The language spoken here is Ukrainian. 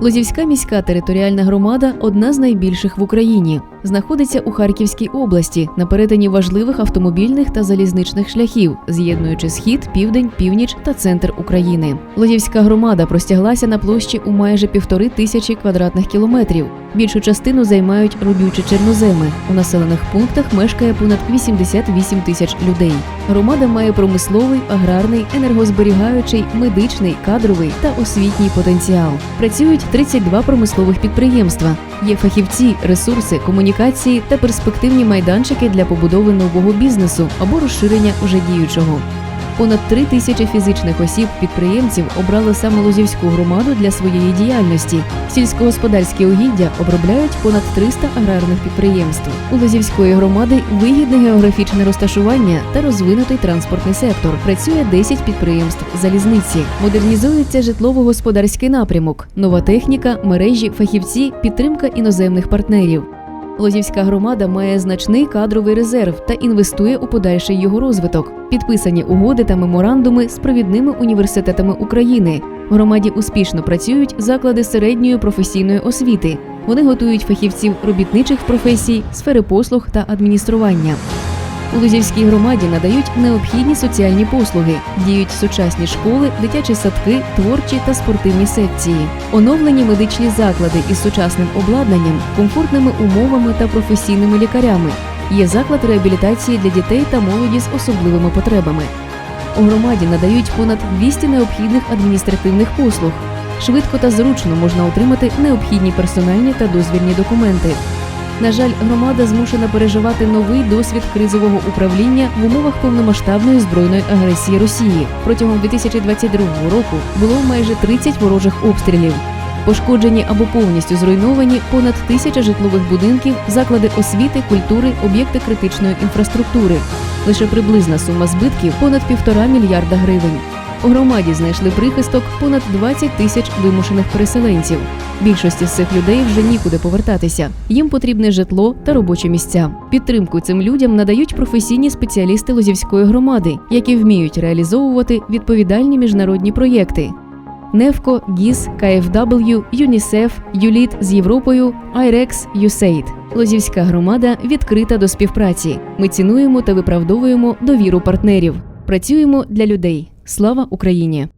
Лозівська міська територіальна громада одна з найбільших в Україні. Знаходиться у Харківській області на перетині важливих автомобільних та залізничних шляхів, з'єднуючи схід, південь, північ та центр України. Лозівська громада простяглася на площі у майже півтори тисячі квадратних кілометрів. Більшу частину займають родючі чорноземи. У населених пунктах мешкає понад 88 тисяч людей. Громада має промисловий, аграрний, енергозберігаючий, медичний, кадровий та освітній потенціал. Працюють 32 промислових підприємства. Є фахівці, ресурси, комунікації та перспективні майданчики для побудови нового бізнесу або розширення уже діючого. Понад три тисячі фізичних осіб підприємців обрали саме Лозівську громаду для своєї діяльності. Сільськогосподарські угіддя обробляють понад 300 аграрних підприємств. У Лозівської громади вигідне географічне розташування та розвинутий транспортний сектор. Працює 10 підприємств залізниці. Модернізується житлово-господарський напрямок, нова техніка, мережі, фахівці, підтримка іноземних партнерів. Лозівська громада має значний кадровий резерв та інвестує у подальший його розвиток. Підписані угоди та меморандуми з провідними університетами України. В громаді успішно працюють заклади середньої професійної освіти. Вони готують фахівців робітничих професій, сфери послуг та адміністрування. У Лузівській громаді надають необхідні соціальні послуги, діють сучасні школи, дитячі садки, творчі та спортивні секції, оновлені медичні заклади із сучасним обладнанням, комфортними умовами та професійними лікарями. Є заклад реабілітації для дітей та молоді з особливими потребами. У громаді надають понад 200 необхідних адміністративних послуг. Швидко та зручно можна отримати необхідні персональні та дозвільні документи. На жаль, громада змушена переживати новий досвід кризового управління в умовах повномасштабної збройної агресії Росії. Протягом 2022 року було майже 30 ворожих обстрілів. Пошкоджені або повністю зруйновані понад тисяча житлових будинків, заклади освіти, культури, об'єкти критичної інфраструктури. Лише приблизна сума збитків понад півтора мільярда гривень. У громаді знайшли прихисток понад 20 тисяч вимушених переселенців. Більшості з цих людей вже нікуди повертатися. Їм потрібне житло та робочі місця. Підтримку цим людям надають професійні спеціалісти Лозівської громади, які вміють реалізовувати відповідальні міжнародні проєкти. Невко, ГІС, КФW, ЮНІСЕФ, ЮЛІТ з Європою, IREX, USAID. Лозівська громада відкрита до співпраці. Ми цінуємо та виправдовуємо довіру партнерів. Працюємо для людей. Слава Україні!